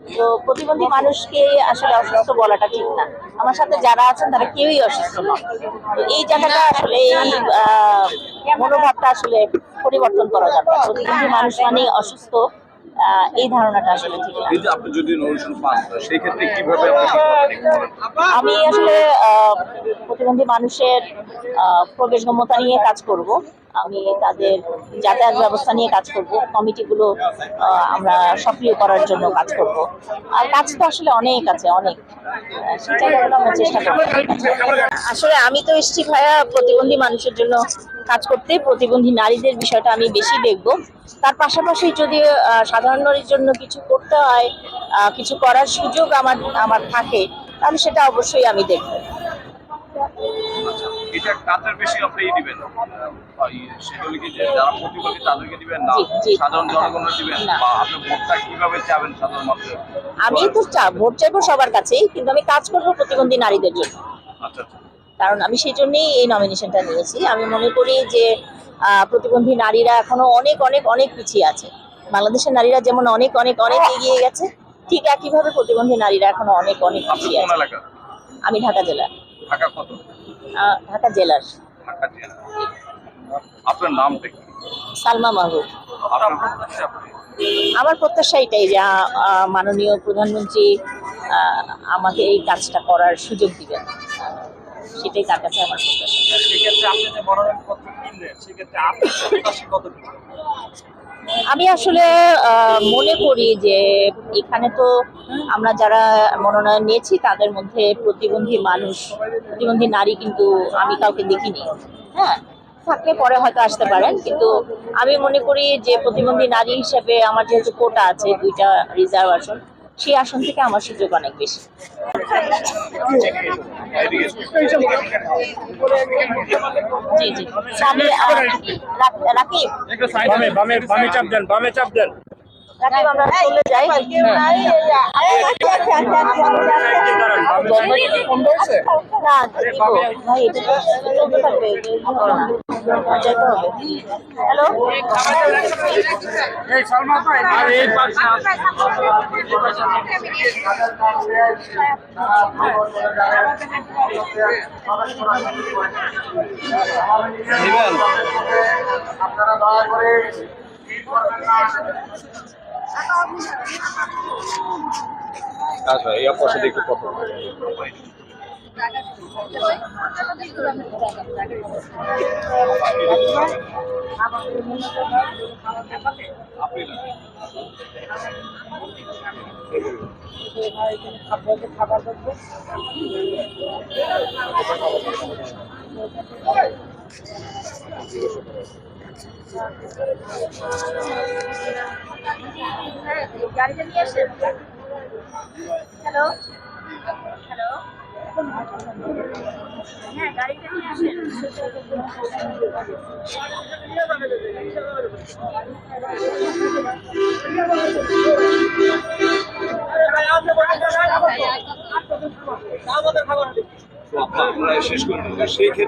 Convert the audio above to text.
তো প্রতিবন্ধী মানুষকে আসলে অসুস্থ বলাটা ঠিক না। আমার সাথে যারা আছেন তারা কেউই অসুস্থ নন তো এই জায়গাটা আসলে এই মনোভাবটা আসলে পরিবর্তন করা যাবে। প্রতিবন্ধী মানুষ মানেই অসুস্থ এই ধারণাটা আসলে ঠিক না। আপনি যদি নমিনেশন পান সেই ক্ষেত্রে কীভাবে আপনি কি করবেন? একটু বলেন। আমি আসলে আহ, প্রতিবন্ধী মানুষের প্রবেশগম্যতা নিয়ে কাজ করব। আমি তাদের যাতায়াত ব্যবস্থা নিয়ে কাজ করব। কমিটিগুলো আমরা সক্রিয় করার জন্য কাজ করব। আর কাজ তো আসলে অনেক আছে, অনেক। চেষ্টা করব। আসলে আমি তো এসেছি ভাইয়া প্রতিবন্ধী মানুষের জন্য কাজ করতে। প্রতিবন্ধী নারীদের বিষয়টা আমি বেশি দেখব। তার পাশাপাশি যদি সাধারণ নারীর জন্য কিছু করতে হয় কিছু করার সুযোগ আমার আমার থাকে, তাহলে সেটা অবশ্যই আমি দেখব। এটা কাদের বেশি আপনি দিবেন? আহ, ই- সেগুলো কি যে যারা প্রতিবন্ধী তাদেরকে দিবেন না? জি, জি। সাধারণ জনগণের দিবেন? বা আপনি ভোটটা কীভাবে চাবেন সাধারণ মানুষের? আমি তো ভোট চাইব সবার কাছেই কিন্তু আমি কাজ করব প্রতিবন্ধী নারীদের জন্য। আচ্ছা আচ্ছা। কারণ আমি সেই জন্যই এই নমিনেশনটা নিয়েছি। আমি মনে করি যে প্রতিবন্ধী নারীরা এখনও অনেক অনেক অনেক পিছিয়ে আছে। বাংলাদেশের নারীরা যেমন অনেক অনেক অনেক এগিয়ে গেছে ঠিক একইভাবে প্রতিবন্ধী নারীরা এখনও অনেক অনেক পিছিয়ে আছে। আমি ঢাকা জেলার। ঢাকা কত? ঢাকা জেলার। ঢাকা জেলা আপনার নামটা কি? সালমা মাহবুব। আমার প্রত্যাশা এটাই যে মাননীয় প্রধানমন্ত্রী আমাকে এই কাজটা করার সুযোগ দিবেন। সেটাই তার কাছে আমার প্রত্যাশা। আমি আসলে মনে করি যে এখানে তো আমরা যারা মনোনয়ন নিয়েছি তাদের মধ্যে প্রতিবন্ধী মানুষ প্রতিবন্ধী নারী কিন্তু আমি কাউকে দেখিনি। হ্যাঁ? থাকলে পরে হয়তো আসতে পারেন কিন্তু আমি মনে করি যে প্রতিবন্ধী নারী হিসেবে আমার যেহেতু কোটা আছে দুইটা রিজার্ভ আসন সেই আসন থেকে আমার সুযোগ অনেক বেশি। জি জি। রাকিব বামে বামে বামে চাপ দেন বামে চাপ দেন। রাকিব আমরা চলে যাই। হ্যালো আপনারা দয়া করে আচ্ছা এই আপনার সাথে একটু কথা বলব। গাড়িটা নিয়ে আসেন হ্যালো হ্যালো হ্যাঁ গাড়িটা নিয়ে আসেন। সেই ক্ষেত্রে